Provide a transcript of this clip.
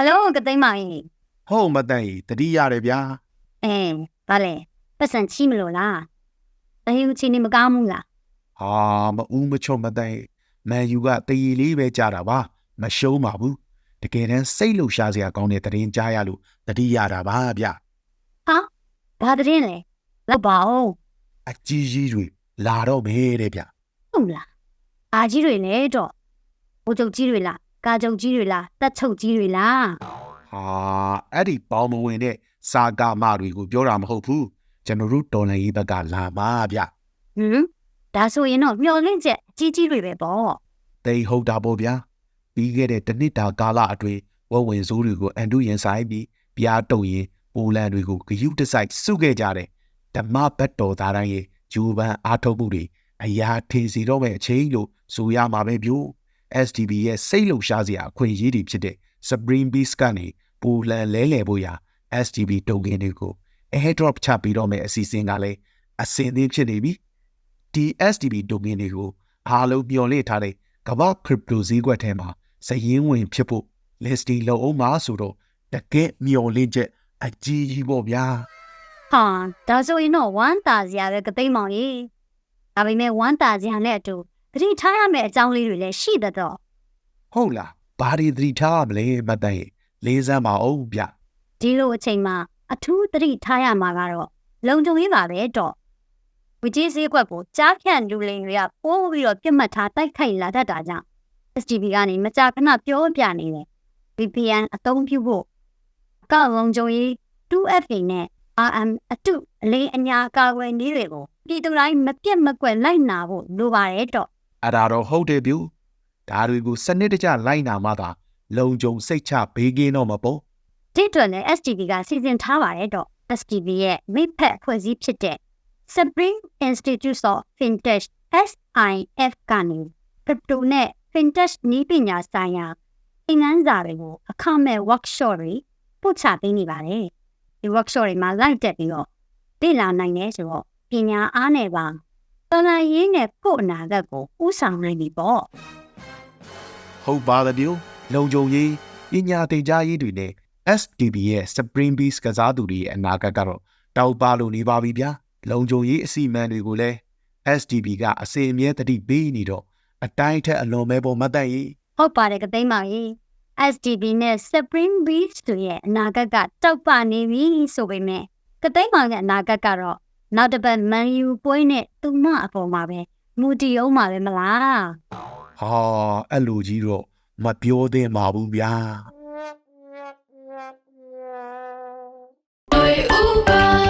ဟယ်လိုကသိမ်းမောင်ကြီးဟုတ်မတန်ကြီးတတိရတယ်ဗျာအဲဗါလေပတ်စံချီမလို့လားတဟင်းချင်းနေမကောင်းဘူးလားဟာမဦးမချုံမတန်ကြီးမန်ယူကတရီလေးပဲကြာတာပါမရှုံးပါဘူးတကယ်တမ်းစိတ်လှုပ်ရှားစရာကောင်းတဲ့တရင်ကြားရလို့တတိရတာပါဗျဟာဘာတရင်လဲလောက်ပါဦးအကြီးကြီးတွေလာတော့မယ်တဲ့ဗျဟုတ်လားအာကြီးတွေလဲတော့ဘိုးချုပ်ကြီးတွေလား ကာချုပ်ကြီးတွေလားတက်ချုပ်ကြီးတွေလားဟာအဲ့ဒီပေါင်းမဝင်တဲ့စာကာမတွေကိုပြောတာမဟုတ်ဘူးကျွန်တော်တို့တော်လန်ရေးဘက်ကလာပါဗျဟမ်ဒါဆိုရင်တော့မျော်လင့်ချက်အကြီးကြီးတွေပဲပေါ့တိတ်ဟုတ်တာပေါ့ဗျာပြီးခဲ့တဲ့တစ်နှစ်တာကာလအတွင်းဝက်ဝင်စိုးတွေကိုအန်တုရင်ဆိုင်ပြီးပြားတုံရင်ပိုလန်တွေကိုဂယုတစိုက်စုခဲ့ကြတယ်ဓမ္မဘတ်တော်သားတိုင်းရဲ့ဂျူပန်အားထုတ်မှုတွေအရာထင်စီတော့မဲ့အချိန်လို့ဆိုရမှာပဲဗျို့ STB ရဲ့စိတ်လှုပ်ရှားစရာအခွင့်အရေးတွေဖြစ်တဲ့ Supreme Beast ကနေပိုလန်လဲလှယ်ဖို့ရာ STB တုံကင်တွေကို airdrop ချပြီးတော့မဲ့အစီအစဉ်ကလည်းအစင်သင်းဖြစ်နေပြီဒီ STB တုံကင်တွေကိုအားလုံးမျှော်လင့်ထားတဲ့ကမ္ဘာ crypto ဈေးကွက်ထဲမှာစည်ရင်းဝင်ဖြစ်ဖို့ listing လုပ်အောင်ပါဆိုတော့တကယ်မျှော်လင့်ချက်အကြီးကြီးပေါ့ဗျာဟာဒါဆိုရင်တော့ဝမ်းတာစရာပဲကသိမ်းမောင်ကြီးဒါပေမဲ့ဝမ်းတာစရာနဲ့အတူ သတိထားရမယ့်အကြောင်းလေးတွေလည်းရှိသတော့ဟုတ်လားဘာတွေသတိထားရမလဲမတ်တန်ရေလေးစမ်းပါအောင်ဗျဒီလိုအချိန်မှာအထူးသတိထားရမှာကတော့လုံခြုံရေးပါပဲတော့ဝကြီးစည်းကွက်ကိုကြားဖြန့်လူလိန်တွေကပိုးပြီးတော့ပြတ်မှတ်ထားတိုက်ခိုက်လာတတ်တာကြောင့် STB ကနေမကြာခဏပြောပြနေတယ် VPN အသုံးပြုဖို့အကောင့်လုံခြုံရေး 2FA နဲ့ RM အတုအလေးအညာကာကွယ်နည်းတွေကိုပြည်သူတိုင်းမပြတ်မကွက်လိုက်နာဖို့လိုပါတယ်တော့ အဲ့ဒါတော့ဟုတ်တယ်ဗျဒါတွေကိုစနစ်တကျလိုက်နာမှသာလုံခြုံစိတ်ချဘေးကင်းတော့မပေါ့ဒီအတွက်လည်း STB ကစီစဉ်ထားပါတယ်တော့ STB ရဲ့မိဖက်အဖွဲ့အစည်းဖြစ်တဲ့ Spring Institute of Fintech SIF ကနေ crypto နဲ့ fintech နည်းပညာဆိုင်ရာသင်ခန်းစာတွေကိုအခမဲ့ workshop တွေပို့ချပေးနေပါတယ်ဒီ workshop တွေမှာလိုက်တက်ပြီးတော့သိလာနိုင်တယ်ဆိုတော့ပညာအားနဲ့ပါ တော်လာရင်းနဲ့ကိုယ့်အနာဂတ်ကိုဥဆောင်နိုင်ပြီပေါ့ဟုတ်ပါတယ်ဗျလုံခြုံရေးပညာသင်ကြားရေးတွေနဲ့ STB ရဲ့ Spring Beast ကစားသူတွေရဲ့အနာဂတ်ကတော့တောက်ပါလို့နေပါပြီဗျာလုံခြုံရေးအစီအမံတွေကိုလည်း STB ကအစီအမြဲတတိပေးနေတော့အတိုင်းထက်အလွန်ပဲပေါ်မတ်တန်ရေးဟုတ်ပါတယ်ကသိမ်းပါကြီး SDB နဲ့ Spring Beach တို့ရဲ့အနာဂတ်ကတောက်ပနေပြီဆိုပေမဲ့ကသိမ်းမောင်ရဲ့အနာဂတ်ကတော့ နောက်တစ်ပတ်မန်ယူပွဲနဲ့သူမအပေါ်မှာပဲမူတည်အောင်မှာပဲမလားဟာအဲ့လိုကြီးတော့မပြောသင့်ပါဘူးဗျာ Oi, Uber.